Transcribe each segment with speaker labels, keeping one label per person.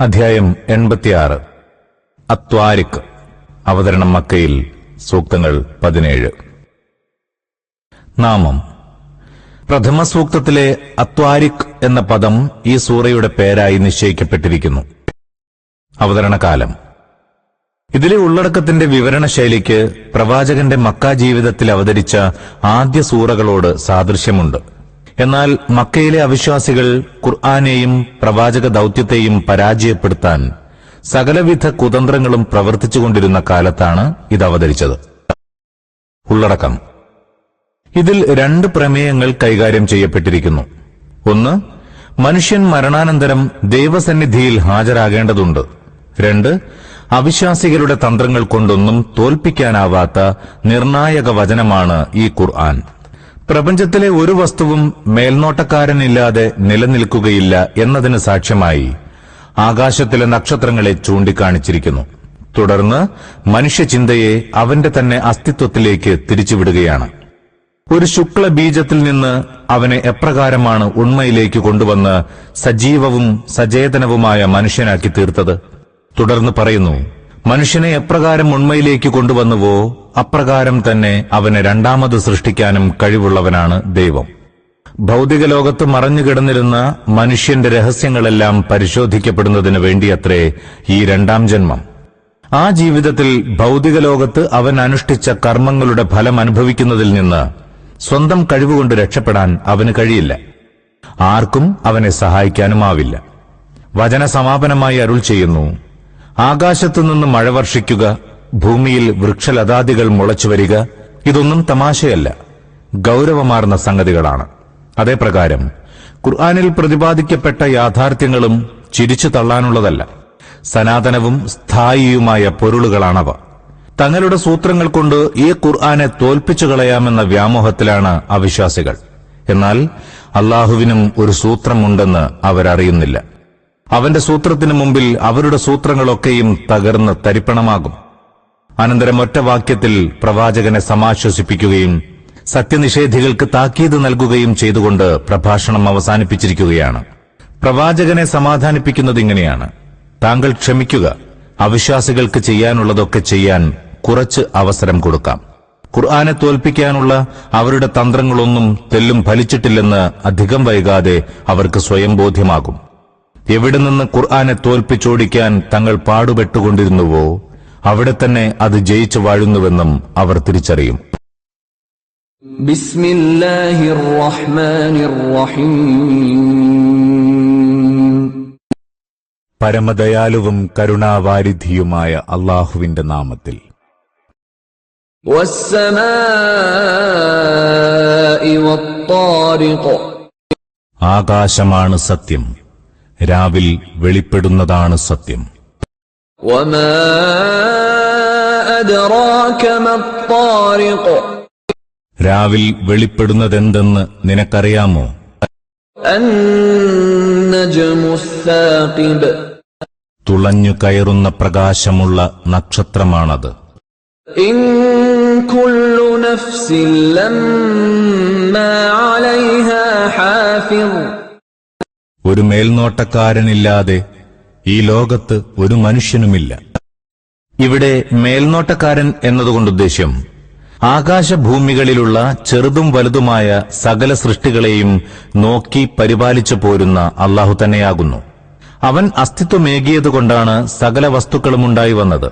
Speaker 1: അധ്യായം എൺപത്തിയാറ്. അത്വാരിക് അവതരണം മക്കയിൽ സൂക്തങ്ങൾ പതിനേഴ്. നാമം. പ്രഥമ സൂക്തത്തിലെ അത്വാരിക് എന്ന പദം ഈ സൂറയുടെ പേരായി നിശ്ചയിക്കപ്പെട്ടിരിക്കുന്നു. അവതരണകാലം. ഇതിലെ ഉള്ളടക്കത്തിന്റെ വിവരണ ശൈലിക്ക് പ്രവാചകന്റെ മക്ക ജീവിതത്തിൽ അവതരിച്ച ആദ്യ സൂറകളോട് സാദൃശ്യമുണ്ട്. എന്നാൽ മക്കയിലെ അവിശ്വാസികൾ ഖുർആാനെയും പ്രവാചക ദൗത്യത്തെയും പരാജയപ്പെടുത്താൻ സകലവിധ കുതന്ത്രങ്ങളും പ്രവർത്തിച്ചുകൊണ്ടിരുന്ന കാലത്താണ് ഇത് അവതരിച്ചത്. ഉള്ളടക്കം. ഇതിൽ രണ്ട് പ്രമേയങ്ങൾ കൈകാര്യം ചെയ്യപ്പെട്ടിരിക്കുന്നു. ഒന്ന് മനുഷ്യൻ മരണാനന്തരം ദൈവസന്നിധിയിൽ ഹാജരാകേണ്ടതുണ്ട്. രണ്ട് അവിശ്വാസികളുടെ തന്ത്രങ്ങൾ കൊണ്ടൊന്നും തോൽപ്പിക്കാനാവാത്ത നിർണായക വചനമാണ് ഈ ഖുർആൻ. പ്രപഞ്ചത്തിലെ ഒരു വസ്തുവും മേൽനോട്ടക്കാരനില്ലാതെ നിലനിൽക്കുകയില്ല എന്നതിന് സാക്ഷ്യമായി ആകാശത്തിലെ നക്ഷത്രങ്ങളെ ചൂണ്ടിക്കാണിച്ചിരിക്കുന്നു. തുടർന്ന് മനുഷ്യചിന്തയെ അവന്റെ തന്നെ അസ്തിത്വത്തിലേക്ക് തിരിച്ചുവിടുകയാണ്. ഒരു ശുക്ല ബീജത്തിൽ നിന്ന് അവനെ എപ്രകാരമാണ് ഉണ്മയിലേക്ക് കൊണ്ടുവന്ന് സജീവവും സചേതനവുമായ മനുഷ്യനാക്കി തീർത്തത്? തുടർന്ന് പറയുന്നു മനുഷ്യനെ എപ്രകാരം ഉണ്മയിലേക്ക് കൊണ്ടുവന്നുവോ അപ്രകാരം തന്നെ അവനെ രണ്ടാമത് സൃഷ്ടിക്കാനും കഴിവുള്ളവനാണ് ദൈവം. ഭൗതിക ലോകത്ത് മറഞ്ഞുകിടന്നിരുന്ന മനുഷ്യന്റെ രഹസ്യങ്ങളെല്ലാം പരിശോധിക്കപ്പെടുന്നതിന് വേണ്ടിയത്രേ ഈ രണ്ടാം ജന്മം. ആ ജീവിതത്തിൽ ഭൗതിക ലോകത്ത് അവൻ അനുഷ്ഠിച്ച കർമ്മങ്ങളുടെ ഫലം അനുഭവിക്കുന്നതിൽ നിന്ന് സ്വന്തം കഴിവുകൊണ്ട് രക്ഷപ്പെടാൻ അവന് കഴിയില്ല. ആർക്കും അവനെ സഹായിക്കാനുമാവില്ല. വചന സമാപനമായി അരുൾ ചെയ്യുന്നു ആകാശത്തുനിന്ന് മഴ വർഷിക്കുക ഭൂമിയിൽ വൃക്ഷലതാദികൾ മുളച്ചു വരിക ഇതൊന്നും തമാശയല്ല. ഗൗരവമാർന്ന സംഗതികളാണ്. അതേപ്രകാരം ഖുർആാനിൽ പ്രതിപാദിക്കപ്പെട്ട യാഥാർത്ഥ്യങ്ങളും ചിരിച്ചു തള്ളാനുള്ളതല്ല. സനാതനവും സ്ഥായിയുമായ പൊരുളുകളാണവ. തങ്ങളുടെ സൂത്രങ്ങൾ കൊണ്ട് ഈ ഖുർആാനെ തോൽപ്പിച്ചു കളയാമെന്ന വ്യാമോഹത്തിലാണ് അവിശ്വാസികൾ. എന്നാൽ അള്ളാഹുവിനും ഒരു സൂത്രമുണ്ടെന്ന് അവരറിയുന്നില്ല. അവന്റെ സൂത്രത്തിനു മുമ്പിൽ അവരുടെ സൂത്രങ്ങളൊക്കെയും തകർന്ന് തരിപ്പണമാകും. അനന്തരം ഒറ്റ വാക്യത്തിൽ പ്രവാചകനെ സമാശ്വസിപ്പിക്കുകയും സത്യനിഷേധികൾക്ക് താക്കീത് നൽകുകയും ചെയ്തുകൊണ്ട് പ്രഭാഷണം അവസാനിപ്പിച്ചിരിക്കുകയാണ്. പ്രവാചകനെ സമാധാനിപ്പിക്കുന്നത് ഇങ്ങനെയാണ്. താങ്കൾ ക്ഷമിക്കുക അവിശ്വാസികൾക്ക് ചെയ്യാനുള്ളതൊക്കെ ചെയ്യാൻ കുറച്ച് അവസരം കൊടുക്കാം. ഖുർആാനെ തോൽപ്പിക്കാനുള്ള അവരുടെ തന്ത്രങ്ങളൊന്നും തെല്ലും ഫലിച്ചിട്ടില്ലെന്ന് അധികം വൈകാതെ അവർക്ക് സ്വയം ബോധ്യമാകും എവിടെ നിന്ന് ഖുർആാനെ തോൽപ്പിച്ചോടിക്കാൻ തങ്ങൾ പാടുപെട്ടുകൊണ്ടിരുന്നുവോ അവിടെ തന്നെ അത് ജയിച്ചു വാഴുന്നുവെന്നും അവർ തിരിച്ചറിയും. പരമദയാലുവും കരുണാവാരിധിയുമായ അള്ളാഹുവിന്റെ നാമത്തിൽ. ആകാശമാണ് സത്യം. രാവിൽ വെളിപ്പെടുന്നതാണ് സത്യം. രാവിൽ വെളിപ്പെടുന്നതെന്തെന്ന് നിനക്കറിയാമോ? തുളഞ്ഞു കയറുന്ന പ്രകാശമുള്ള നക്ഷത്രമാണത്.
Speaker 2: ഇൻകുള്ളുനഫ്സില്ലം നഫ്സിൻ ലമ്മാ അലൈഹാ ഹാഫിർ
Speaker 1: ഒരു മേൽനോട്ടക്കാരനില്ലാതെ ഈ ലോകത്ത് ഒരു മനുഷ്യനുമില്ല. ഇവിടെ മേൽനോട്ടക്കാരൻ എന്നതുകൊണ്ട് ഉദ്ദേശ്യം ആകാശഭൂമികളിലുള്ള ചെറുതും വലുതുമായ സകല സൃഷ്ടികളെയും നോക്കി പരിപാലിച്ചു പോരുന്ന അള്ളാഹു തന്നെയാകുന്നു. അവൻ അസ്തിത്വമേകിയതുകൊണ്ടാണ് സകല വസ്തുക്കളും ഉണ്ടായി വന്നത്.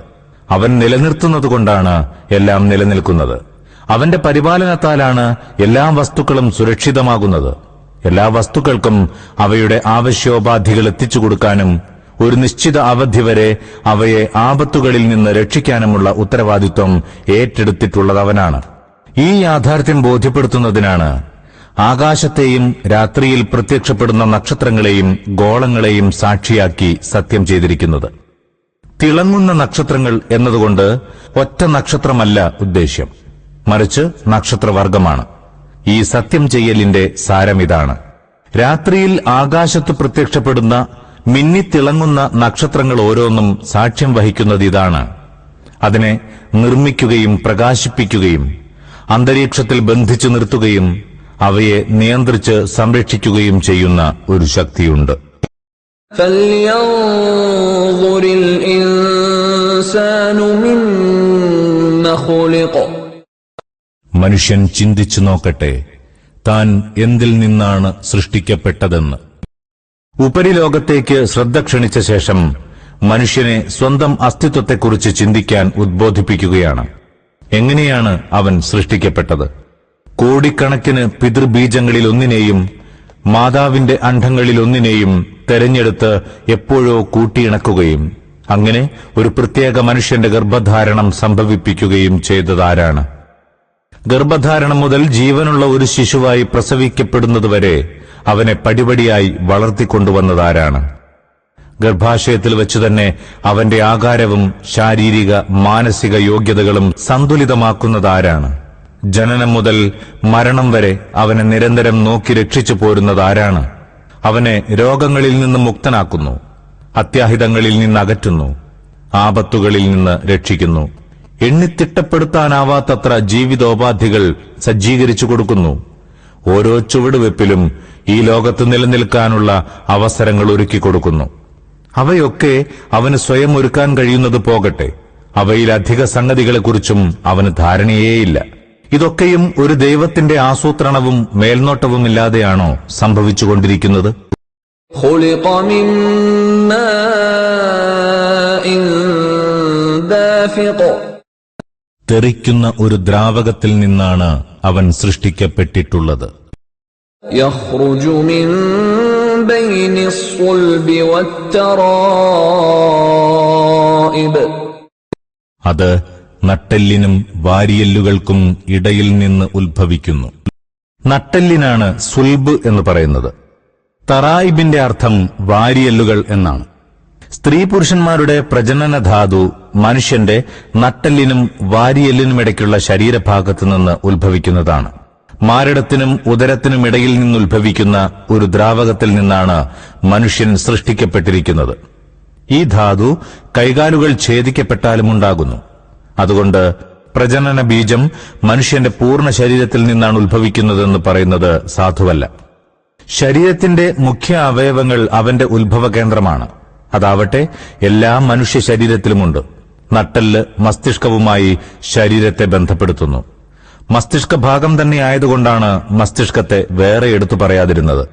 Speaker 1: അവൻ നിലനിർത്തുന്നതുകൊണ്ടാണ് എല്ലാം നിലനിൽക്കുന്നത്. അവന്റെ പരിപാലനത്താലാണ് എല്ലാ വസ്തുക്കളും സുരക്ഷിതമാകുന്നത്. എല്ലാ വസ്തുക്കൾക്കും അവയുടെ ആവശ്യോപാധികൾ എത്തിച്ചു കൊടുക്കാനും ഒരു നിശ്ചിത അവധി വരെ അവയെ ആപത്തുകളിൽ നിന്ന് രക്ഷിക്കാനുമുള്ള ഉത്തരവാദിത്വം ഏറ്റെടുത്തിട്ടുള്ളതവനാണ്. ഈ യാഥാർത്ഥ്യം ബോധ്യപ്പെടുത്തുന്നതിനാണ് ആകാശത്തെയും രാത്രിയിൽ പ്രത്യക്ഷപ്പെടുന്ന നക്ഷത്രങ്ങളെയും ഗോളങ്ങളെയും സാക്ഷിയാക്കി സത്യം ചെയ്തിരിക്കുന്നത്. തിളങ്ങുന്ന നക്ഷത്രങ്ങൾ എന്നതുകൊണ്ട് ഒറ്റ നക്ഷത്രമല്ല ഉദ്ദേശ്യം. മറിച്ച് നക്ഷത്രവർഗമാണ് ഈ സത്യം ചെയ്യലിന്റെ സാരമിതാണ് രാത്രിയിൽ ആകാശത്ത് പ്രത്യക്ഷപ്പെടുന്ന മിന്നിത്തിളങ്ങുന്ന നക്ഷത്രങ്ങൾ ഓരോന്നും സാക്ഷ്യം വഹിക്കുന്നത് ഇതാണ്. അതിനെ നിർമ്മിക്കുകയും പ്രകാശിപ്പിക്കുകയും അന്തരീക്ഷത്തിൽ ബന്ധിച്ചു നിർത്തുകയും അവയെ നിയന്ത്രിച്ച് സംരക്ഷിക്കുകയും ചെയ്യുന്ന ഒരു ശക്തിയുണ്ട്.
Speaker 2: ഫല്യൻദുരിൽ ഇൻസാനു
Speaker 1: മനുഷ്യൻ ചിന്തിച്ചു നോക്കട്ടെ. താൻ എന്തിൽ നിന്നാണ് സൃഷ്ടിക്കപ്പെട്ടതെന്ന്. ഉപരിലോകത്തേക്ക് ശ്രദ്ധ ക്ഷണിച്ച ശേഷം മനുഷ്യനെ സ്വന്തം അസ്തിത്വത്തെക്കുറിച്ച് ചിന്തിക്കാൻ ഉദ്ബോധിപ്പിക്കുകയാണ്. എങ്ങനെയാണ് അവൻ സൃഷ്ടിക്കപ്പെട്ടത്? കോടിക്കണക്കിന് പിതൃബീജങ്ങളിലൊന്നിനെയും മാതാവിന്റെ അണ്ഡങ്ങളിലൊന്നിനെയും തെരഞ്ഞെടുത്ത് എപ്പോഴോ കൂട്ടിയിണക്കുകയും അങ്ങനെ ഒരു പ്രത്യേക മനുഷ്യന്റെ ഗർഭധാരണം സംഭവിപ്പിക്കുകയും ചെയ്തതാരാണ്? ഗർഭധാരണം മുതൽ ജീവനുള്ള ഒരു ശിശുവായി പ്രസവിക്കപ്പെടുന്നതുവരെ അവനെ പടിപടിയായി വളർത്തിക്കൊണ്ടുവന്നതാരാണ്. ഗർഭാശയത്തിൽ വെച്ചു തന്നെ അവന്റെ ആകാരവും ശാരീരിക മാനസിക യോഗ്യതകളും സന്തുലിതമാക്കുന്നതാരാണ്. ജനനം മുതൽ മരണം വരെ അവനെ നിരന്തരം നോക്കി രക്ഷിച്ചു പോരുന്നതാരാണ്. അവനെ രോഗങ്ങളിൽ നിന്ന് മുക്തനാക്കുന്നു അത്യാഹിതങ്ങളിൽ നിന്ന് അകറ്റുന്നു ആപത്തുകളിൽ നിന്ന് രക്ഷിക്കുന്നു. എണ്ണിത്തിട്ടപ്പെടുത്താനാവാത്തത്ര ജീവിതോപാധികൾ സജ്ജീകരിച്ചു കൊടുക്കുന്നു. ഓരോ ചുവടുവെപ്പിലും ഈ ലോകത്ത് നിലനിൽക്കാനുള്ള അവസരങ്ങൾ ഒരുക്കി കൊടുക്കുന്നു. അവയൊക്കെ അവന് സ്വയം ഒരുക്കാൻ കഴിയുന്നത് പോകട്ടെ. അവയിൽ അധിക സംഗതികളെക്കുറിച്ചും അവന് ധാരണയേയില്ല. ഇതൊക്കെയും ഒരു ദൈവത്തിന്റെ ആസൂത്രണവും മേൽനോട്ടവുമില്ലാതെയാണോ സംഭവിച്ചുകൊണ്ടിരിക്കുന്നത്?
Speaker 2: ഖുലിഖ
Speaker 1: തെറിക്കുന്ന ഒരു ദ്രാവകത്തിൽ നിന്നാണ് അവൻ സൃഷ്ടിക്കപ്പെട്ടിട്ടുള്ളത്. അത് നട്ടെല്ലിനും വാരിയെല്ലുകൾക്കും ഇടയിൽ നിന്ന് ഉത്ഭവിക്കുന്നു. നട്ടെല്ലിനാണ് സുൽബ് എന്ന് പറയുന്നത്. തറായിബിന്റെ അർത്ഥം വാരിയെല്ലുകൾ എന്നാണ്. സ്ത്രീ പുരുഷന്മാരുടെ പ്രജനന ധാതു മനുഷ്യന്റെ നട്ടെല്ലിനും വാരിയെല്ലിനുമിടയ്ക്കുള്ള ശരീരഭാഗത്തു നിന്ന് ഉത്ഭവിക്കുന്നതാണ്. മാരടത്തിനും ഉദരത്തിനും ഇടയിൽ നിന്നുത്ഭവിക്കുന്ന ഒരു ദ്രാവകത്തിൽ നിന്നാണ് മനുഷ്യൻ സൃഷ്ടിക്കപ്പെട്ടിരിക്കുന്നത്. ഈ ധാതു കൈകാലുകൾ ഛേദിക്കപ്പെട്ടാലും ഉണ്ടാകുന്നു. അതുകൊണ്ട് പ്രജനന ബീജം മനുഷ്യന്റെ പൂർണ ശരീരത്തിൽ നിന്നാണ് ഉത്ഭവിക്കുന്നതെന്ന് പറയുന്നത് സാധുവല്ല. ശരീരത്തിന്റെ മുഖ്യ അവയവങ്ങൾ അവന്റെ ഉത്ഭവ കേന്ദ്രമാണ് അതാവട്ടെ എല്ലാ മനുഷ്യ ശരീരത്തിലുമുണ്ട്. നട്ടെല്ല് മസ്തിഷ്കവുമായി ശരീരത്തെ ബന്ധപ്പെടുത്തുന്നു. മസ്തിഷ്ക ഭാഗം തന്നെ ആയതുകൊണ്ടാണ് മസ്തിഷ്കത്തെ വേറെ എടുത്തു പറയാതിരുന്നത്.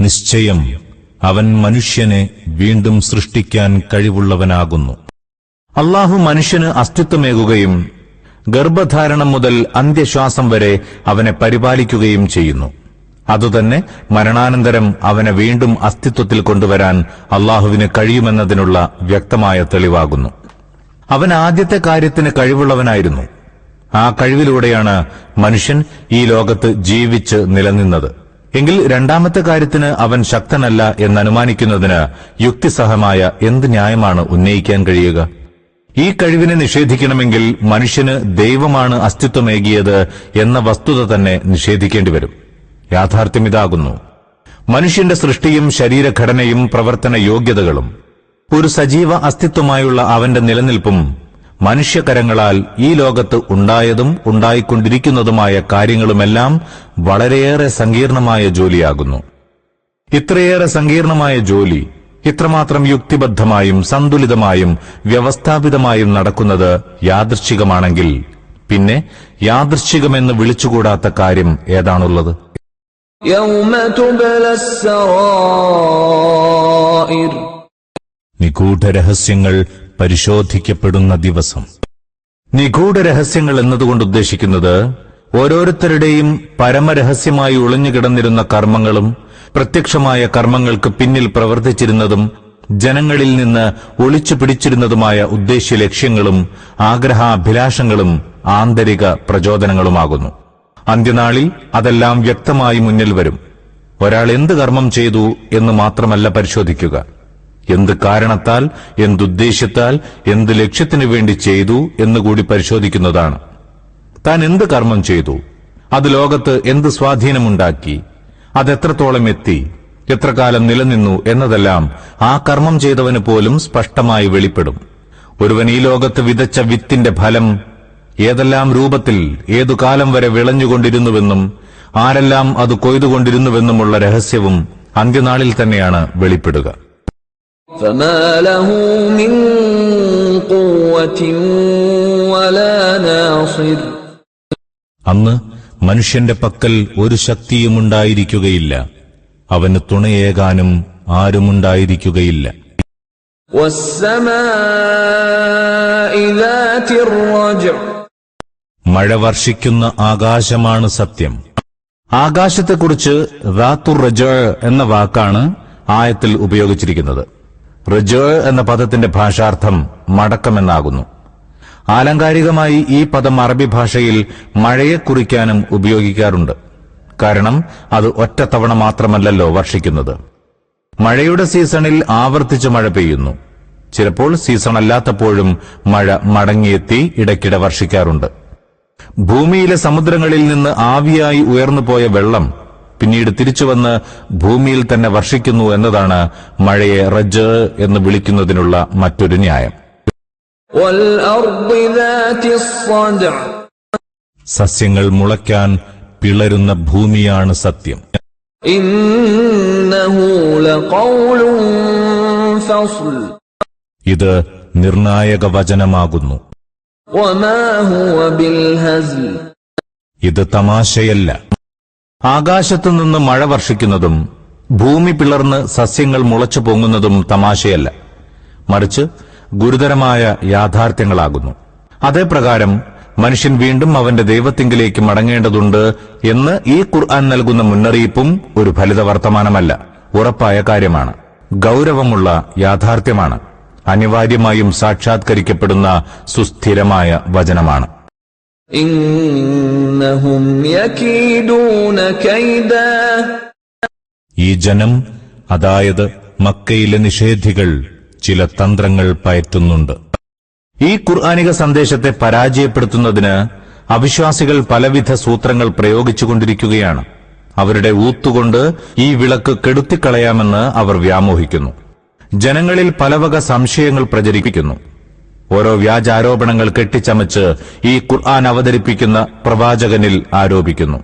Speaker 1: നിശ്ചയം അവൻ മനുഷ്യനെ വീണ്ടും സൃഷ്ടിക്കാൻ കഴിവുള്ളവനാകുന്നു. അള്ളാഹു മനുഷ്യന് അസ്തിത്വമേകുകയും ഗർഭധാരണം മുതൽ അന്ത്യശ്വാസം വരെ അവനെ പരിപാലിക്കുകയും ചെയ്യുന്നു. അതുതന്നെ മരണാനന്തരം അവനെ വീണ്ടും അസ്തിത്വത്തിൽ കൊണ്ടുവരാൻ അള്ളാഹുവിന് കഴിയുമെന്നതിനുള്ള വ്യക്തമായ തെളിവാകുന്നു. അവൻ ആദ്യത്തെ കാര്യത്തിന് കഴിവുള്ളവനായിരുന്നു. ആ കഴിവിലൂടെയാണ് മനുഷ്യൻ ഈ ലോകത്ത് ജീവിച്ച് നിലനിന്നത്. എങ്കിൽ രണ്ടാമത്തെ കാര്യത്തിന് അവൻ ശക്തനല്ല എന്നനുമാനിക്കുന്നതിന് യുക്തിസഹമായ എന്ത് ന്യായമാണ് ഉന്നയിക്കാൻ കഴിയുക? ഈ കഴിവിനെ നിഷേധിക്കണമെങ്കിൽ മനുഷ്യന് ദൈവമാണ് അസ്തിത്വമേകിയത് എന്ന വസ്തുത തന്നെ നിഷേധിക്കേണ്ടി വരും. യാഥാർത്ഥ്യം ഇതാകുന്നു. മനുഷ്യന്റെ സൃഷ്ടിയും ശരീരഘടനയും പ്രവർത്തന യോഗ്യതകളും ഒരു സജീവ അസ്തിത്വമായുള്ള അവന്റെ നിലനിൽപ്പും മനുഷ്യകരങ്ങളാൽ ഈ ലോകത്ത് ഉണ്ടായതും ഉണ്ടായിക്കൊണ്ടിരിക്കുന്നതുമായ കാര്യങ്ങളുമെല്ലാം വളരെയേറെ സങ്കീർണമായ ജോലിയാകുന്നു. ഇത്രയേറെ സങ്കീർണമായ ജോലി ഇത്രമാത്രം യുക്തിബദ്ധമായും സന്തുലിതമായും വ്യവസ്ഥാപിതമായും നടക്കുന്നത് യാദൃശ്ചികമാണെങ്കിൽ പിന്നെ യാദൃശ്ചികമെന്ന് വിളിച്ചുകൂടാത്ത കാര്യം ഏതാണുള്ളത്? നിഗൂഢരഹസ്യങ്ങൾ പരിശോധിക്കപ്പെടുന്ന ദിവസം. നിഗൂഢരഹസ്യങ്ങൾ എന്നതുകൊണ്ട് ഉദ്ദേശിക്കുന്നത് ഓരോരുത്തരുടെയും പരമരഹസ്യമായി ഒളിഞ്ഞുകിടന്നിരുന്ന കർമ്മങ്ങളും പ്രത്യക്ഷമായ കർമ്മങ്ങൾക്ക് പിന്നിൽ പ്രവർത്തിച്ചിരുന്നതും ജനങ്ങളിൽ നിന്ന് ഒളിച്ചു പിടിച്ചിരുന്നതുമായ ഉദ്ദേശ്യ ലക്ഷ്യങ്ങളും ആഗ്രഹാഭിലാഷങ്ങളും ആന്തരിക പ്രചോദനങ്ങളുമാകുന്നു. അന്ത്യനാളിൽ അതെല്ലാം വ്യക്തമായി മുന്നിൽ വരും. ഒരാൾ എന്ത് കർമ്മം ചെയ്തു എന്ന് മാത്രമല്ല പരിശോധിക്കുക. എന്ത് കാരണത്താൽ എന്തുദ്ദേശ്യത്താൽ എന്ത് ലക്ഷ്യത്തിനു വേണ്ടി ചെയ്തു എന്നുകൂടി പരിശോധിക്കുന്നതാണ്. താൻ എന്ത് കർമ്മം ചെയ്തു? അത് ലോകത്ത് എന്ത് സ്വാധീനമുണ്ടാക്കി? അതെത്രത്തോളം എത്തി? എത്ര കാലം നിലനിന്നു എന്നതെല്ലാം ആ കർമ്മം ചെയ്തവന് പോലും സ്പഷ്ടമായി വെളിപ്പെടും. ഒരുവൻ ഈ ലോകത്ത് വിതച്ച വിത്തിന്റെ ഫലം ഏതെല്ലാം രൂപത്തിൽ ഏതു കാലം വരെ വിളഞ്ഞുകൊണ്ടിരുന്നുവെന്നും ആരെല്ലാം അത് കൊയ്തുകൊണ്ടിരുന്നുവെന്നുമുള്ള രഹസ്യവും അന്ത്യനാളിൽ തന്നെയാണ് വെളിപ്പെടുക. അന്ന് മനുഷ്യന്റെ പക്കൽ ഒരു ശക്തിയുമുണ്ടായിരിക്കുകയില്ല അവന് തുണയേകാനും ആരുമുണ്ടായിരിക്കുകയില്ല. മഴ വർഷിക്കുന്ന ആകാശമാണ് സത്യം. ആകാശത്തെക്കുറിച്ച് റാത്തു റജ എന്ന വാക്കാണ് ആയത്തിൽ ഉപയോഗിച്ചിരിക്കുന്നത്. റജ എന്ന പദത്തിന്റെ ഭാഷാർത്ഥം മടക്കമെന്നാകുന്നു. ആലങ്കാരികമായി ഈ പദം അറബി ഭാഷയിൽ മഴയെ കുറിക്കാനും ഉപയോഗിക്കാറുണ്ട്. കാരണം അത് ഒറ്റത്തവണ മാത്രമല്ലല്ലോ വർഷിക്കുന്നത്. മഴയുടെ സീസണിൽ ആവർത്തിച്ച് മഴ പെയ്യുന്നു. ചിലപ്പോൾ സീസൺ അല്ലാത്തപ്പോഴും മഴ മടങ്ങിയെത്തി ഇടയ്ക്കിടെ വർഷിക്കാറുണ്ട്. ഭൂമിയിലെ സമുദ്രങ്ങളിൽ നിന്ന് ആവിയായി ഉയർന്നുപോയ വെള്ളം പിന്നീട് തിരിച്ചുവന്ന് ഭൂമിയിൽ തന്നെ വർഷിക്കുന്നു എന്നതാണ് മഴയെ റജ് എന്ന് വിളിക്കുന്നതിനുള്ള മറ്റൊരു ന്യായം. സസ്യങ്ങൾ മുളയ്ക്കാൻ പിളരുന്ന ഭൂമിയാണ് സത്യം. ഇത് നിർണായക വചനമാകുന്നു. ഇത് തമാശയല്ല. ആകാശത്തു നിന്ന് മഴ വർഷിക്കുന്നതും ഭൂമി പിളർന്ന് സസ്യങ്ങൾ മുളച്ചു പൊങ്ങുന്നതും തമാശയല്ല. മറിച്ച് ഗുരുതരമായ യാഥാർത്ഥ്യങ്ങളാകുന്നു. അതേപ്രകാരം മനുഷ്യൻ വീണ്ടും അവന്റെ ദൈവത്തിങ്കിലേക്ക് മടങ്ങേണ്ടതുണ്ട് എന്ന് ഈ ഖുർആൻ നൽകുന്ന മുന്നറിയിപ്പും ഒരു ഫലിത വർത്തമാനമല്ല ഉറപ്പായ കാര്യമാണ്. ഗൗരവമുള്ള യാഥാർത്ഥ്യമാണ്. അനിവാര്യമായും സാക്ഷാത്കരിക്കപ്പെടുന്ന സുസ്ഥിരമായ വചനമാണ്. ഈ ജനം അതായത് മക്കയിലെ നിഷേധികൾ ചില തന്ത്രങ്ങൾ പയറ്റുന്നുണ്ട്. ഈ ഖുർആാനിക സന്ദേശത്തെ പരാജയപ്പെടുത്തുന്നതിന് അവിശ്വാസികൾ പലവിധ സൂത്രങ്ങൾ പ്രയോഗിച്ചുകൊണ്ടിരിക്കുകയാണ്. അവരുടെ ഊത്തുകൊണ്ട് ഈ വിളക്ക് കെടുത്തിക്കളയാമെന്ന് അവർ വ്യാമോഹിക്കുന്നു. ജനങ്ങളിൽ പലവക സംശയങ്ങൾ പ്രചരിപ്പിക്കുന്നു. ഓരോ വ്യാജാരോപണങ്ങൾ കെട്ടിച്ചമച്ച് ഈ ഖുർആൻ അവതരിപ്പിക്കുന്ന പ്രവാചകനിൽ ആരോപിക്കുന്നു.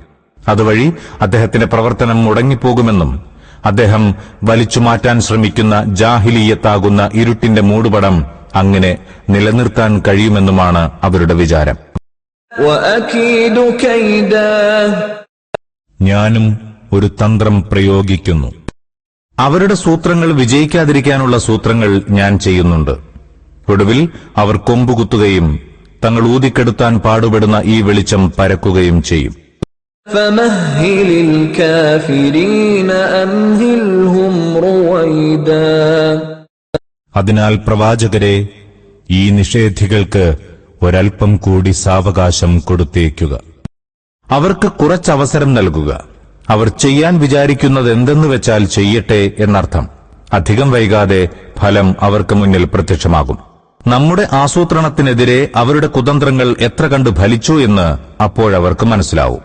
Speaker 1: അതുവഴി അദ്ദേഹത്തിന്റെ പ്രവർത്തനം മുടങ്ങിപ്പോകുമെന്നും അദ്ദേഹം വലിച്ചുമാറ്റാൻ ശ്രമിക്കുന്ന ജാഹിലീയത്താകുന്ന ഇരുട്ടിന്റെ മൂടുപടം അങ്ങനെ നിലനിർത്താൻ കഴിയുമെന്നുമാണ് അവരുടെ വിചാരം. ഞാനും ഒരു തന്ത്രം പ്രയോഗിക്കുന്നു. അവരുടെ സൂത്രങ്ങൾ വിജയിക്കാതിരിക്കാനുള്ള സൂത്രങ്ങൾ ഞാൻ ചെയ്യുന്നുണ്ട്. ഒടുവിൽ അവർ കൊമ്പുകുത്തുകയും തങ്ങൾ ഊതിക്കെടുത്താൻ പാടുപെടുന്ന ഈ വെളിച്ചം പരക്കുകയും ചെയ്യും.
Speaker 2: فمهل الكافرين أمهلهم رويدا
Speaker 1: അതിനാൽ പ്രവാചകരെ ഈ നിഷേധികൾക്ക് ഒരൽപ്പം കൂടി സാവകാശം കൊടുത്തേക്കുക അവർക്ക് കുറച്ചവസരം നൽകുക അവർ ചെയ്യാൻ വിചാരിക്കുന്നത് എന്തെന്ന് വെച്ചാൽ ചെയ്യട്ടെ എന്നർത്ഥം അധികം വൈകാതെ ഫലം അവർക്ക് മുന്നിൽ പ്രത്യക്ഷമാകും നമ്മുടെ ആസൂത്രണത്തിനെതിരെ അവരുടെ കുതന്ത്രങ്ങൾ എത്ര കണ്ടു ഫലിച്ചു എന്ന് അപ്പോഴവർക്ക് മനസ്സിലാവും